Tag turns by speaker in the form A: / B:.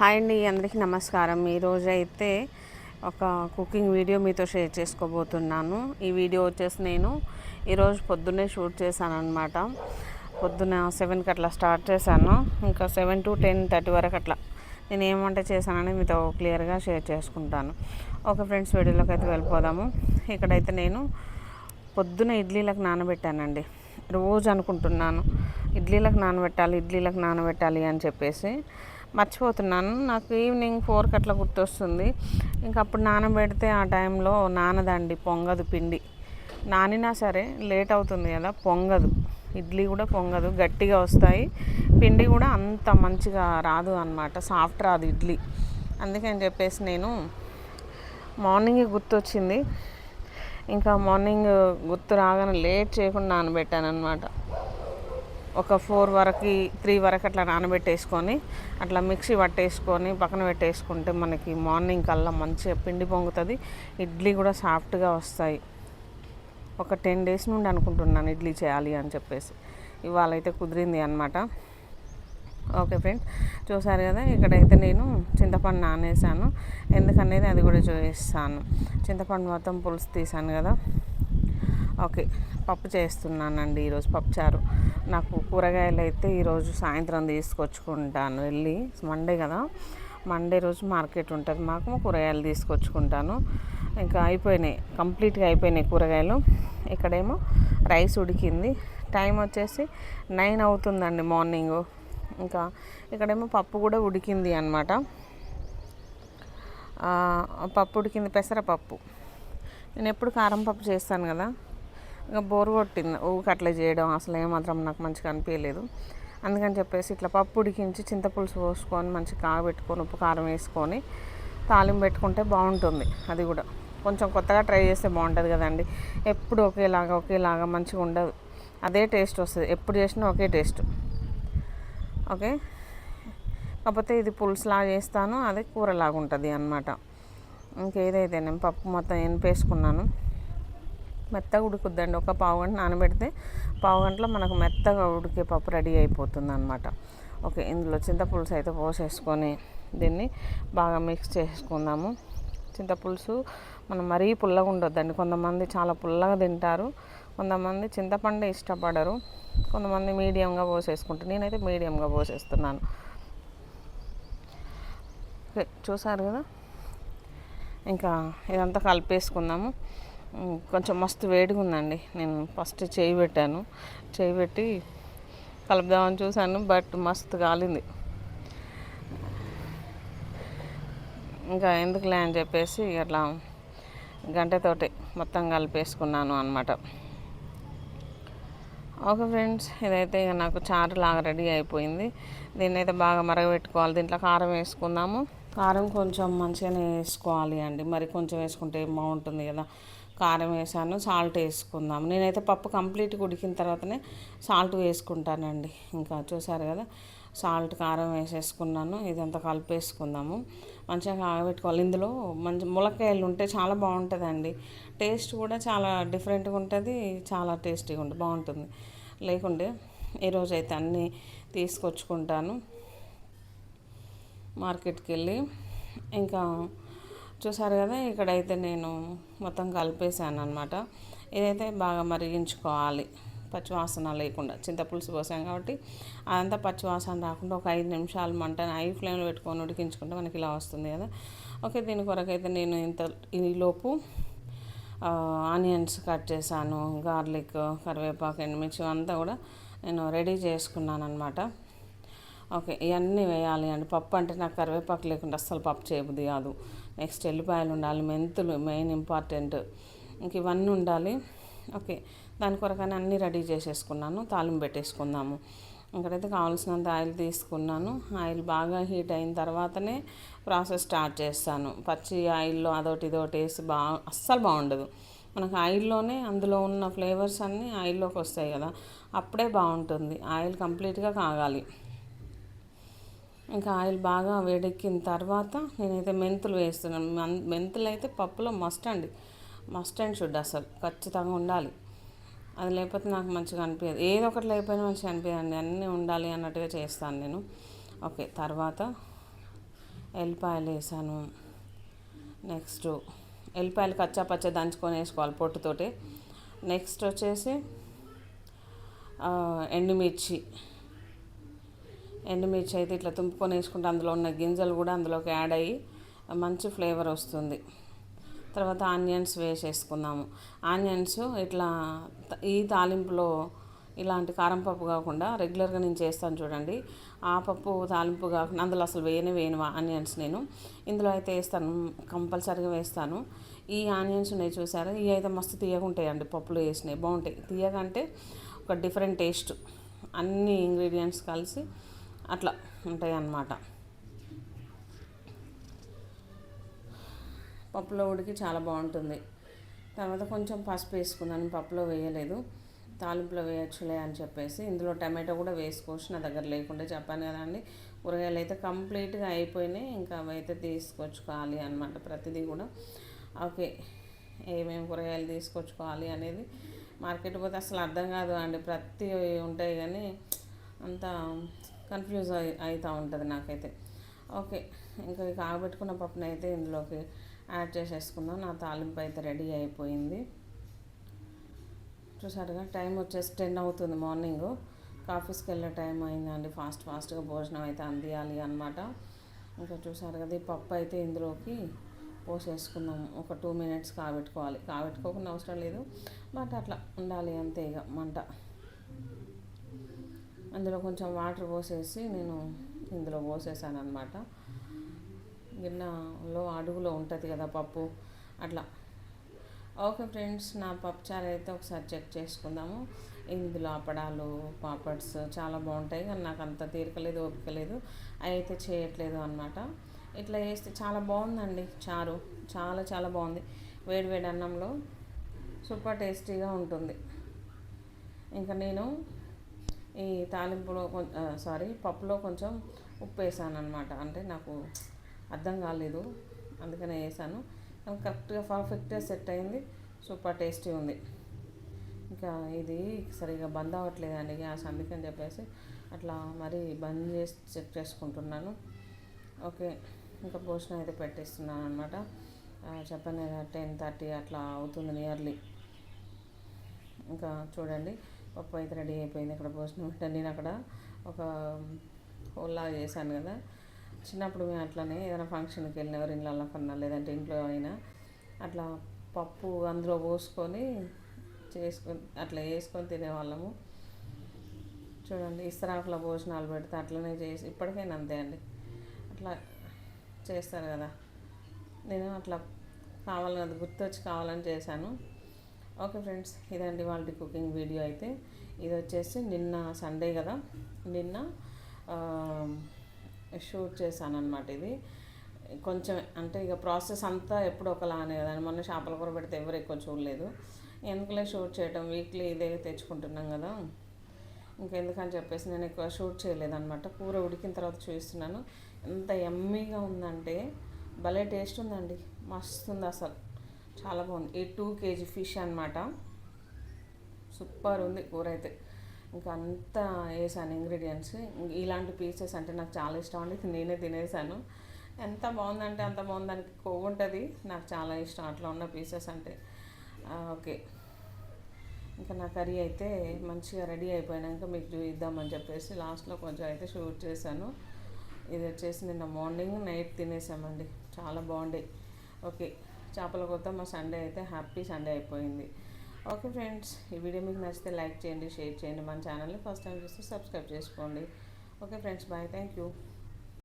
A: Hi అండి అందరికీ నమస్కారం. ఈరోజు అయితే ఒక కుకింగ్ వీడియో మీతో షేర్ చేసుకోబోతున్నాను. ఈ వీడియో వచ్చేసి నేను ఈరోజు పొద్దున్నే షూట్ చేశాను అనమాట పొద్దున్న సెవెన్కి అట్లా స్టార్ట్ చేశాను. ఇంకా సెవెన్ టు టెన్ థర్టీ వరకు అట్లా నేను ఏం వంట చేశానని మీతో క్లియర్గా షేర్ చేసుకుంటాను. ఓకే ఫ్రెండ్స్ వీడియోలోకి అయితే వెళ్ళిపోదాము. ఇక్కడైతే నేను పొద్దున ఇడ్లీలకు నానబెట్టానండి. రోజు అనుకుంటున్నాను ఇడ్లీలకు నానబెట్టాలి ఇడ్లీలకు నానబెట్టాలి అని చెప్పేసి. మర్చిపోతున్నాను. నాకు ఈవినింగ్ ఫోర్కి అట్లా గుర్తొస్తుంది. ఇంకా అప్పుడు నానబెడితే ఆ టైంలో నానదండి పొంగదు పిండి. నానినా సరే లేట్ అవుతుంది కదా పొంగదు. ఇడ్లీ కూడా పొంగదు గట్టిగా వస్తాయి. పిండి కూడా అంత మంచిగా రాదు అనమాట సాఫ్ట్ రాదు ఇడ్లీ. అందుకని చెప్పేసి నేను మార్నింగ్ గుర్తొచ్చింది. ఇంకా మార్నింగ్ గుర్తు రాగానే లేట్ చేయకుండా నానబెట్టాను అనమాట ఒక ఫోర్ వరకు త్రీ వరకు అట్లా నానబెట్టేసుకొని అట్లా మిక్సీ పట్టేసుకొని పక్కన పెట్టేసుకుంటే మనకి మార్నింగ్ కల్లా మంచిగా పిండి పొంగుతుంది. ఇడ్లీ కూడా సాఫ్ట్గా వస్తాయి. ఒక టెన్ డేస్ నుండి అనుకుంటున్నాను ఇడ్లీ చేయాలి అని చెప్పేసి. ఇవాళ అయితే కుదిరింది అనమాట ఓకే ఫ్రెండ్స్ చూసారు కదా ఇక్కడైతే నేను చింతపండు నానేసాను. ఎందుకనేది అది కూడా చూపిస్తాను చింతపండు మొత్తం పులుసు తీసాను కదా. ఓకే పప్పు చేస్తున్నానండి ఈరోజు పప్పుచారు. నాకు కూరగాయలు అయితే ఈరోజు సాయంత్రం తీసుకొచ్చుకుంటాను వెళ్ళి. మండే కదా. మండే రోజు మార్కెట్ ఉంటుంది. మాకు కూరగాయలు తీసుకొచ్చుకుంటాను. ఇంకా అయిపోయినాయి. కంప్లీట్గా అయిపోయినాయి కూరగాయలు. ఇక్కడేమో రైస్ ఉడికింది. టైం వచ్చేసి నైన్ అవుతుందండి మార్నింగ్. ఇంకా ఇక్కడేమో పప్పు కూడా ఉడికింది అనమాట పప్పు ఉడికింది పెసరపప్పు. నేను ఎప్పుడు కారం పప్పు చేస్తాను కదా. ఇంకా బోర్ కొట్టింది. ఊకి అట్లా చేయడం అసలు ఏమాత్రం నాకు మంచిగా అనిపించలేదు అందుకని చెప్పేసి ఇట్లా పప్పు ఉడికించి చింతపులుసు పోసుకొని మంచిగా కాగబెట్టుకొని ఉప్పు కారం వేసుకొని తాలింపు పెట్టుకుంటే బాగుంటుంది. అది కూడా కొంచెం కొత్తగా ట్రై చేస్తే బాగుంటుంది కదండి. ఎప్పుడు ఒకేలాగా ఒకేలాగా మంచిగా ఉండదు. అదే టేస్ట్ వస్తుంది. ఎప్పుడు చేసినా ఒకే టేస్ట్. ఓకే? కాకపోతే ఇది పులుసులాగా చేస్తాను. అదే కూరలాగా ఉంటుంది అనమాట ఇంకేదైతే నేను పప్పు మొత్తం ఎనిపేసుకున్నాను మెత్తగా ఉడుకుద్దండి. ఒక పావు గంట నానబెడితే పావు గంటలో మనకు మెత్తగా ఉడికే పప్పు రెడీ అయిపోతుంది అనమాట ఓకే ఇందులో చింతపులుసు అయితే పోసేసుకొని దీన్ని బాగా మిక్స్ చేసుకుందాము. చింతపులుసు మనం మరీ పుల్లగా ఉండొద్దండి. కొంతమంది చాలా పుల్లగా తింటారు కొంతమంది చింతపండు ఇష్టపడరు కొంతమంది మీడియంగా పోసేసుకుంటారు. నేనైతే మీడియంగా పోసేస్తున్నాను. ఓకే చూసారు కదా? ఇంకా ఇదంతా కలిపేసుకుందాము. కొంచెం మస్తు వేడిగా ఉందండి. నేను ఫస్ట్ చేయి పెట్టాను. చేయి పెట్టి కలుపుదామని చూశాను బట్ మస్తు కాలింది ఇంకా ఎందుకులే అని చెప్పేసి అట్లా గంటతోటి మొత్తం కలిపేసుకున్నాను అనమాట ఓకే ఫ్రెండ్స్ ఇదైతే ఇక నాకు చారు లాగా రెడీ అయిపోయింది. దీన్ని అయితే బాగా మరగబెట్టుకోవాలి. దీంట్లో కారం వేసుకుందాము. కారం కొంచెం మంచిగానే వేసుకోవాలి అండి. మరి కొంచెం వేసుకుంటే బాగుంటుంది కదా. కారం వేసాను సాల్ట్ వేసుకుందాం నేనైతే పప్పు కంప్లీట్గా ఉడికిన తర్వాతనే సాల్ట్ వేసుకుంటానండి. ఇంకా చూసారు కదా సాల్ట్ కారం వేసేసుకున్నాను. ఇదంతా కలిపేసుకుందాము. మంచిగా కాగబెట్టుకోవాలి. ఇందులో మంచి ములక్కాయలు ఉంటే చాలా బాగుంటుందండి. టేస్ట్ కూడా చాలా డిఫరెంట్గా ఉంటుంది చాలా టేస్టీగా ఉంటుంది బాగుంటుంది. లేకుంటే ఈరోజు అయితే అన్నీ తీసుకొచ్చుకుంటాను. మార్కెట్కి వెళ్ళి ఇంకా చూసారు కదా ఇక్కడైతే నేను మొత్తం కలిపేసాను అనమాట ఇదైతే బాగా మరిగించుకోవాలి. పచ్చివాసన లేకుండా చింతపులుసు పోసాం కాబట్టి అదంతా పచ్చివాసన రాకుండా ఒక ఐదు నిమిషాలు మంటను హై ఫ్లేమ్లో పెట్టుకొని ఉడికించుకుంటే మనకి ఇలా వస్తుంది కదా. ఓకే దీని కొరకైతే నేను ఇంత ఈలోపు ఆనియన్స్ కట్ చేశాను గార్లిక్ కరివేపాకు ఎండుమిర్చి అంతా కూడా నేను రెడీ చేసుకున్నాను అనమాట ఓకే ఇవన్నీ వేయాలి అండి. పప్పు అంటే నాకు కరివేపాకు లేకుండా అస్సలు పప్పు చేయబుద్ది కాదు. నెక్స్ట్ ఎల్లిపాయలు ఉండాలి మెంతులు మెయిన్ ఇంపార్టెంట్. ఇంక ఇవన్నీ ఉండాలి. ఓకే దాని కొరకని అన్నీ రెడీ చేసేసుకున్నాను తాలింపు పెట్టేసుకుందాము. ఇక్కడైతే కావాల్సినంత ఆయిల్ తీసుకున్నాను. ఆయిల్ బాగా హీట్ అయిన తర్వాతనే ప్రాసెస్ స్టార్ట్ చేస్తాను. పచ్చి ఆయిల్లో అదొకటి ఇదొకటి వేసి బాగా అస్సలు బాగుండదు. మనకు ఆయిల్లోనే అందులో ఉన్న ఫ్లేవర్స్ అన్నీ ఆయిల్లోకి వస్తాయి కదా అప్పుడే బాగుంటుంది. ఆయిల్ కంప్లీట్గా కాగాలి. ఇంకా ఆయిల్ బాగా వేడెక్కిన తర్వాత నేనైతే మెంతులు వేస్తున్నాను. మెంతులు అయితే పప్పులో మస్ట్ అండి. మస్ట్ అండ్ షుడ్ అసలు ఖచ్చితంగా ఉండాలి. అది లేకపోతే నాకు మంచిగా అనిపించదు ఏదో ఒకటి లేకపోయినా మంచిగా అనిపించండి అన్నీ ఉండాలి అన్నట్టుగా చేస్తాను నేను. ఓకే తర్వాత ఎల్లిపాయలు వేసాను. నెక్స్ట్ ఎల్లిపాయలు కచ్చా పచ్చ దంచుకొని వేసుకోవాలి పొట్టుతోటి. నెక్స్ట్ వచ్చేసి ఎండుమిర్చి. ఎండుమిర్చి అయితే ఇట్లా తుంపుకొని వేసుకుంటే అందులో ఉన్న గింజలు కూడా అందులోకి యాడ్ అయ్యి మంచి ఫ్లేవర్ వస్తుంది. తర్వాత ఆనియన్స్ వేసేసుకుందాము. ఆనియన్స్ ఇట్లా ఈ తాలింపులో ఇలాంటి కారం పప్పు కాకుండా రెగ్యులర్గా నేను చేస్తాను చూడండి. ఆ పప్పు తాలింపు కాకుండా అందులో అసలు వేయనే వేయను ఆనియన్స్ నేను. ఇందులో అయితే వేస్తాను కంపల్సరీగా వేస్తాను. ఈ ఆనియన్స్ ఉన్నాయి చూసారా? ఇవి అయితే మస్తు తీయగుంటాయండి పప్పులు పప్పులో వేసినాయి బాగుంటాయి తీయగంటే ఒక డిఫరెంట్ టేస్ట్. అన్ని ఇంగ్రీడియంట్స్ కలిసి అట్లా ఉంటాయి అన్నమాట పప్పులో ఉడికి చాలా బాగుంటుంది. తర్వాత కొంచెం పసుపు వేసుకున్నాను పప్పులో వేయలేదు. తాలింపులో వేయచ్చులే అని చెప్పేసి ఇందులో టమాటో కూడా వేసుకోవచ్చు. నా దగ్గర లేకుండా చెప్పాను కదండి కూరగాయలు అయితే కంప్లీట్గా అయిపోయినాయి. ఇంకా అవైతే తీసుకొచ్చుకోవాలి అనమాట ప్రతిదీ కూడా. ఓకే. ఏమేమి కూరగాయలు తీసుకొచ్చుకోవాలి అనేది మార్కెట్ పోతే అసలు అర్థం కాదు అండి. ప్రతి ఉంటాయి కానీ అంత కన్ఫ్యూజ్ అయి అవుతూ ఉంటుంది నాకైతే. ఓకే ఇంకా కాగబెట్టుకున్న పప్పునైతే అయితే ఇందులోకి యాడ్ చేసేసుకుందాం. నా తాలింపు అయితే రెడీ అయిపోయింది. చూసారుగా టైం వచ్చేసి టెన్ అవుతుంది మార్నింగ్. ఆఫీస్కి వెళ్ళే టైం అయిందండి. ఫాస్ట్ ఫాస్ట్గా భోజనం అయితే అందియాలి అనమాట ఇంకా చూసారు కదా ఈ పప్పు అయితే ఇందులోకి పోసేసుకుందాం. ఒక టూ మినిట్స్ కాబెట్టుకోవాలి. కాబెట్టుకోకుండా అవసరం లేదు. బట్ అట్లా ఉండాలి అంతే ఇక మంట. అందులో కొంచెం వాటర్ పోసేసి నేను ఇందులో పోసేసాను అనమాట గిన్నెలో అడుగులో ఉంటుంది కదా పప్పు అట్లా. ఓకే ఫ్రెండ్స్ నా పప్పుచారు అయితే ఒకసారి చెక్ చేసుకుందాము. ఇందులో అప్పడాలు పాపడ్స్ చాలా బాగుంటాయి కానీ నాకు అంత తీరకలేదు ఓపిక లేదు. అవి అయితే చేయట్లేదు అనమాట ఇట్లా వేస్తే చాలా బాగుందండి చారు. చాలా చాలా బాగుంది. వేడి వేడి అన్నంలో సూపర్ టేస్టీగా ఉంటుంది. ఇంకా నేను ఈ తాలింపులో సారీ పప్పులో కొంచెం ఉప్పు వేసాను అనమాట అంటే నాకు అర్థం కాలేదు. అందుకనే వేసాను. కరెక్ట్గా పర్ఫెక్ట్గా సెట్ అయింది. సూపర్ టేస్టీ ఉంది. ఇంకా ఇది సరిగా బంద్ అవ్వట్లేదండి గ్యాస్ అందుకని చెప్పేసి అట్లా మరి బంద్ చేసి చెక్ చేసుకుంటున్నాను. ఓకే. ఇంకా భోజనం అయితే పెట్టిస్తున్నాను అనమాట చెప్పండి టెన్ థర్టీ అట్లా అవుతుంది నియర్లీ. ఇంకా చూడండి. పప్పు అయితే రెడీ అయిపోయింది ఇక్కడ భోజనం నేను అక్కడ ఒక హోల్లా చేశాను కదా. చిన్నప్పుడు మేము అట్లనే ఏదైనా ఫంక్షన్కి వెళ్ళిన ఎవరి ఇళ్ళల్లో కన్నా లేదంటే ఇంట్లో అయినా అట్లా పప్పు అందులో పోసుకొని చేసుకొని అట్లా వేసుకొని తినేవాళ్ళము. చూడండి ఇస్తరాకుల భోజనాలు పెడితే అట్లనే చేసి ఇప్పటికైనా అంతే అండి. అట్లా చేస్తారు కదా. నేను అట్లా కావాలని అది గుర్తొచ్చి కావాలని చేశాను. ఓకే ఫ్రెండ్స్ ఇదండి వాళ్ళ కుకింగ్ వీడియో అయితే. ఇది వచ్చేసి నిన్న సండే కదా. నిన్న షూట్ చేశాను అనమాట ఇది. కొంచెం అంటే ఇక ప్రాసెస్ అంతా ఎప్పుడు ఒకలానే కదండి మొన్న చేపల కూర పెడితే ఎవరు ఎక్కువ చూడలేదు. ఎందుకులే షూట్ చేయటం? వీక్లీ ఇదే తెచ్చుకుంటున్నాం కదా. ఇంకెందుకని చెప్పేసి నేను ఎక్కువ షూట్ చేయలేదన్నమాట. కూర ఉడికిన తర్వాత చూస్తున్నాను. ఎంత ఎమ్మీగా ఉందంటే భలే టేస్ట్ ఉందండి. మస్తు ఉంది అసలు. చాలా బాగుంది. ఈ టూ కేజీ ఫిష్ అనమాట సూపర్ ఉంది కూర అయితే ఇంకా అంతా వేసాను ఇంగ్రీడియంట్స్. ఇలాంటి పీసెస్ అంటే నాకు చాలా ఇష్టం అండి. నేనే తినేసాను. ఎంత బాగుందంటే అంత బాగుందానికి కొవ్వు ఉంటుంది. నాకు చాలా ఇష్టం అట్లా ఉన్న పీసెస్ అంటే. ఓకే. ఇంకా నా కర్రీ అయితే మంచిగా రెడీ అయిపోయినాక మీకు చూద్దామని చెప్పేసి లాస్ట్లో కొంచెం అయితే షూట్ చేశాను. ఇది వచ్చేసి నిన్న మార్నింగ్ నైట్ తినేసామండి. చాలా బాగుండే. ఓకే. చేపల కొత్త మా సండే అయితే హ్యాపీ సండే అయిపోయింది. ఓకే ఫ్రెండ్స్ ఈ వీడియో మీకు నచ్చితే లైక్ చేయండి షేర్ చేయండి. మన ఛానల్ని ఫస్ట్ టైం చూస్తే సబ్స్క్రైబ్ చేసుకోండి. Okay friends bye thank you